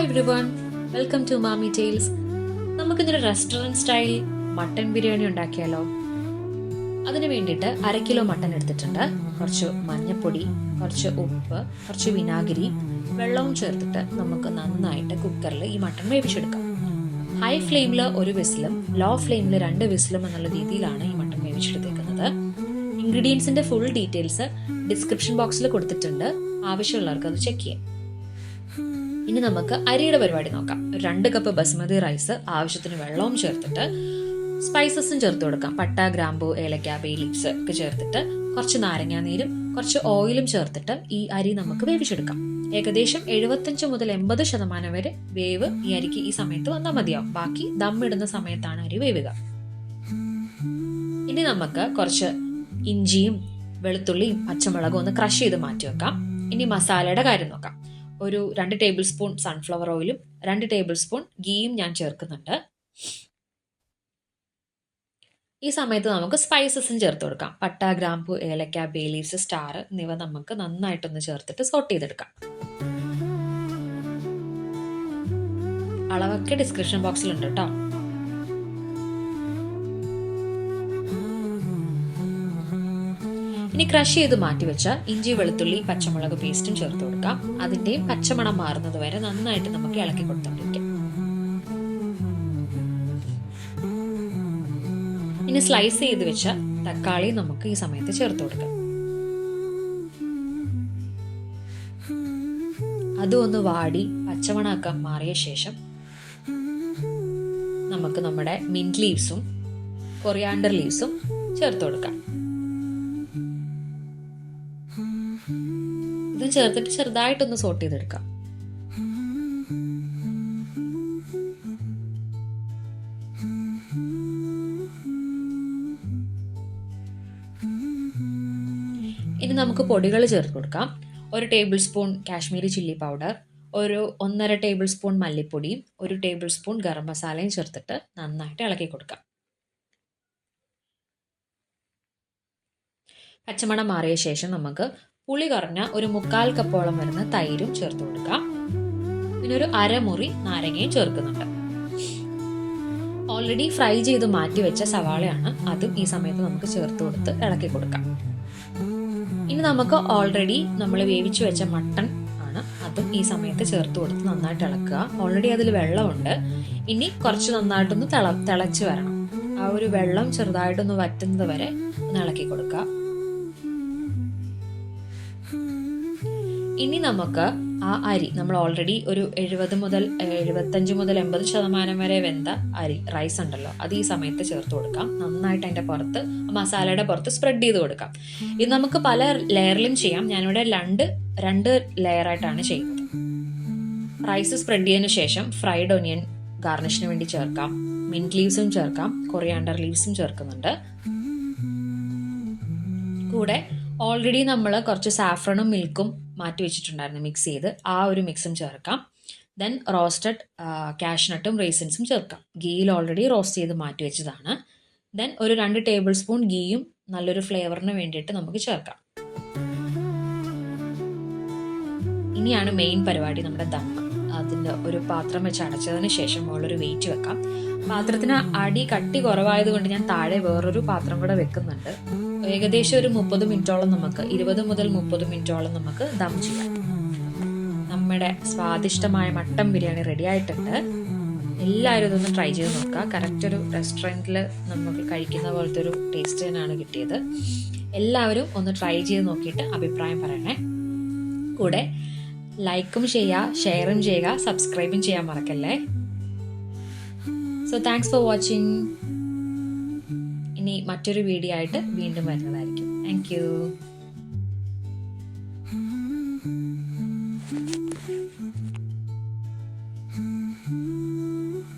Hi everyone welcome to Mami tales നമുക്കിന്നൊരു restaurant style mutton biryani ഉണ്ടാക്കിയാലോ? അതിന് വേണ്ടിയിട്ട് അര കിലോ മട്ടൻ എടുത്തിട്ടുണ്ട്. കുറച്ച് മഞ്ഞൾപ്പൊടി കുറച്ച് ഉപ്പ് കുറച്ച് വിനാഗിരി വെള്ളവും ചേർത്തിട്ട് നമുക്ക് നന്നായിട്ട് കുക്കറിൽ ഈ മട്ടൺ വേവിച്ചെടുക്കാം. ഹൈ ഫ്ലെയിമിൽ ഒരു വിസിലും ലോ ഫ്ലെയിമിൽ രണ്ട് വിസിലും എന്നുള്ള രീതിയിലാണ് ഈ മട്ടൺ വേവിച്ചെടുത്തേക്കുന്നത്. ഇൻഗ്രീഡിയൻസിന്റെ ഫുൾ ഡീറ്റെയിൽസ് ഡിസ്ക്രിപ്ഷൻ ബോക്സിൽ കൊടുത്തിട്ടുണ്ട്. ആവശ്യമുള്ളവർക്ക് അത് ചെക്ക് ചെയ്യാം. ഇനി നമുക്ക് അരിയുടെ പരിപാടി നോക്കാം. രണ്ട് കപ്പ് ബസ്മതി റൈസ് ആവശ്യത്തിന് വെള്ളവും ചേർത്തിട്ട് സ്പൈസസും ചേർത്ത് കൊടുക്കാം. പട്ട ഗ്രാമ്പു ഏലക്ക ബേ ലീവ്സ് ഒക്കെ ചേർത്തിട്ട് കുറച്ച് നാരങ്ങാനീരും കുറച്ച് ഓയിലും ചേർത്തിട്ട് ഈ അരി നമുക്ക് വേവിച്ചെടുക്കാം. ഏകദേശം എഴുപത്തഞ്ച് മുതൽ എൺപത് ശതമാനം വരെ വേവ് ഈ അരിക്ക് ഈ സമയത്ത് വന്നാൽ മതിയാവും. ബാക്കി ദം ഇടുന്ന സമയത്താണ് അരി വേവുക. ഇനി നമുക്ക് കുറച്ച് ഇഞ്ചിയും വെളുത്തുള്ളിയും പച്ചമുളകും ഒന്ന് ക്രഷ് ചെയ്ത് മാറ്റി വെക്കാം ഇനി മസാലയുടെ കാര്യം നോക്കാം. ഒരു രണ്ട് ടേബിൾ സ്പൂൺ സൺഫ്ലവർ ഓയിലും രണ്ട് ടേബിൾ സ്പൂൺ ഗീയും ഞാൻ ചേർക്കുന്നുണ്ട്. ഈ സമയത്ത് നമുക്ക് സ്പൈസസും ചേർത്ത് കൊടുക്കാം. പട്ട ഗ്രാമ്പു ഏലക്ക ബേ ലീവ്സ് സ്റ്റാർ എന്നിവ നമുക്ക് നന്നായിട്ടൊന്ന് ചേർത്തിട്ട് സോട്ട് ചെയ്തെടുക്കാം. അളവൊക്കെ ഡിസ്ക്രിപ്ഷൻ ബോക്സിലുണ്ട് കേട്ടോ ഇനി ക്രഷ് ചെയ്ത് മാറ്റി വെച്ച ഇഞ്ചി വെളുത്തുള്ളി പച്ചമുളക് പേസ്റ്റും ചേർത്ത് കൊടുക്കാം. അതിന്റെയും പച്ചമണം മാറുന്നത് വരെ നന്നായിട്ട് നമുക്ക് ഇളക്കി കൊടുത്തോണ്ടിരിക്കാം. ഇനി സ്ലൈസ് ചെയ്ത് വെച്ച തക്കാളി നമുക്ക് ഈ സമയത്ത് ചേർത്ത് കൊടുക്കാം. അതും ഒന്ന് വാടി പച്ചമണമൊക്കെ മാറിയ ശേഷം നമുക്ക് നമ്മുടെ മിന്റ് ലീവ്സും കൊറിയാണ്ടർ ലീവ്സും ചേർത്ത് കൊടുക്കാം. ചേർത്തിട്ട് ചെറുതായിട്ടൊന്ന് സോട്ട് ചെയ്തെടുക്കാം. ഇനി നമുക്ക് പൊടികൾ ചേർത്ത് കൊടുക്കാം. ഒരു table spoon Kashmiri chilli powder ഒരു ഒന്നര ടേബിൾ സ്പൂൺ മല്ലിപ്പൊടിയും ഒരു ടേബിൾ സ്പൂൺ ഗരം മസാലയും ചേർത്തിട്ട് നന്നായിട്ട് ഇളക്കി കൊടുക്കാം. പച്ചമണം മാറിയ ശേഷം നമുക്ക് പുളി കുറഞ്ഞ ഒരു മുക്കാൽ കപ്പോളം വരുന്ന തൈരും ചേർത്ത് കൊടുക്കാം. പിന്നെ ഒരു അരമുറി നാരങ്ങയും ചേർക്കുന്നുണ്ട്. ഓൾറെഡി ഫ്രൈ ചെയ്ത് മാറ്റി വെച്ച സവാളയാണ് അതും ഈ സമയത്ത് നമുക്ക് ചേർത്ത് കൊടുത്ത് ഇളക്കി കൊടുക്കാം. ഇനി നമുക്ക് ഓൾറെഡി നമ്മൾ വേവിച്ചു വെച്ച മട്ടൺ ആണ് അതും ഈ സമയത്ത് ചേർത്ത് കൊടുത്ത് നന്നായിട്ട് ഇളക്കുക. ഓൾറെഡി അതിൽ വെള്ളമുണ്ട്. ഇനി കുറച്ച് നന്നായിട്ടൊന്ന് തിള തിളച്ച് വരണം. ആ ഒരു വെള്ളം ചെറുതായിട്ടൊന്ന് വറ്റുന്നത് വരെ ഒന്ന് ഇളക്കി കൊടുക്കുക. ഇനി നമുക്ക് ആ അരി നമ്മൾ ഓൾറെഡി ഒരു എഴുപത് മുതൽ എഴുപത്തഞ്ച് മുതൽ എൺപത് ശതമാനം വരെ വെന്ത അരി റൈസ് ഉണ്ടല്ലോ. അത് ഈ സമയത്ത് ചേർത്ത് കൊടുക്കാം. നന്നായിട്ട് അതിന്റെ പുറത്ത് മസാലയുടെ പുറത്ത് സ്പ്രെഡ് ചെയ്ത് കൊടുക്കാം. ഇത് നമുക്ക് പല ലെയറിലും ചെയ്യാം. ഞാനിവിടെ രണ്ട് രണ്ട് ലെയറായിട്ടാണ് ചെയ്യുന്നത്. റൈസ് സ്പ്രെഡ് ചെയ്തതിന് ശേഷം ഫ്രൈഡ് ഒനിയൻ ഗാർണിഷിന് വേണ്ടി ചേർക്കാം. മിന്റ് ലീവ്സും ചേർക്കാം. കൊറിയാണ്ടർ ലീവ്സും ചേർക്കുന്നുണ്ട്. കൂടെ ഓൾറെഡി നമ്മൾ കുറച്ച് സാഫ്രണും മിൽക്കും മാറ്റി വെച്ചിട്ടുണ്ടായിരുന്നു മിക്സ് ചെയ്ത്. ആ ഒരു മിക്സും ചേർക്കാം. ദെൻ റോസ്റ്റഡ് കാഷ്നട്ടും റേസിൻസും ചേർക്കാം. ഗീയിൽ ഓൾറെഡി റോസ്റ്റ് ചെയ്ത് മാറ്റി വെച്ചതാണ്. ദെൻ ഒരു രണ്ട് ടേബിൾ സ്പൂൺ ഗീയും നല്ലൊരു ഫ്ലേവറിന് വേണ്ടിയിട്ട് നമുക്ക് ചേർക്കാം. ഇനിയാണ് മെയിൻ പരിപാടി നമ്മുടെ ദമ്മ്. അതിന്റെ ഒരു പാത്രം വെച്ച് അടച്ചതിന് ശേഷം മുകളിലൊരു വെയിറ്റ് വെക്കാം. പാത്രത്തിന് അടി കട്ടി കുറവായത് കൊണ്ട് ഞാൻ താഴെ വേറൊരു പാത്രം കൂടെ വെക്കുന്നുണ്ട്. ഏകദേശം ഒരു മുപ്പത് മിനിറ്റോളം നമുക്ക് ഇരുപത് മുതൽ മുപ്പത് മിനിറ്റോളം നമുക്ക് ദം ചെയ്യാം. നമ്മുടെ സ്വാദിഷ്ടമായ മട്ടൻ ബിരിയാണി റെഡി ആയിട്ടുണ്ട്. എല്ലാവരും ഇതൊന്ന് ട്രൈ ചെയ്ത് നോക്കുക. കറക്റ്റ് ഒരു റെസ്റ്റോറന്റിൽ നമുക്ക് കഴിക്കുന്ന പോലത്തെ ഒരു ടേസ്റ്റ് തന്നെയാണ് കിട്ടിയത്. എല്ലാവരും ഒന്ന് ട്രൈ ചെയ്ത് നോക്കിയിട്ട് അഭിപ്രായം പറയണേ. കൂടെ ലൈക്കും ചെയ്യുക ഷെയറും ചെയ്യുക സബ്സ്ക്രൈബും ചെയ്യാൻ മറക്കല്ലേ? സോ താങ്ക്സ് ഫോർ വാച്ചിങ് ഇനി മറ്റൊരു വീഡിയോ ആയിട്ട് വീണ്ടും വരുന്നതായിരിക്കും. Thank you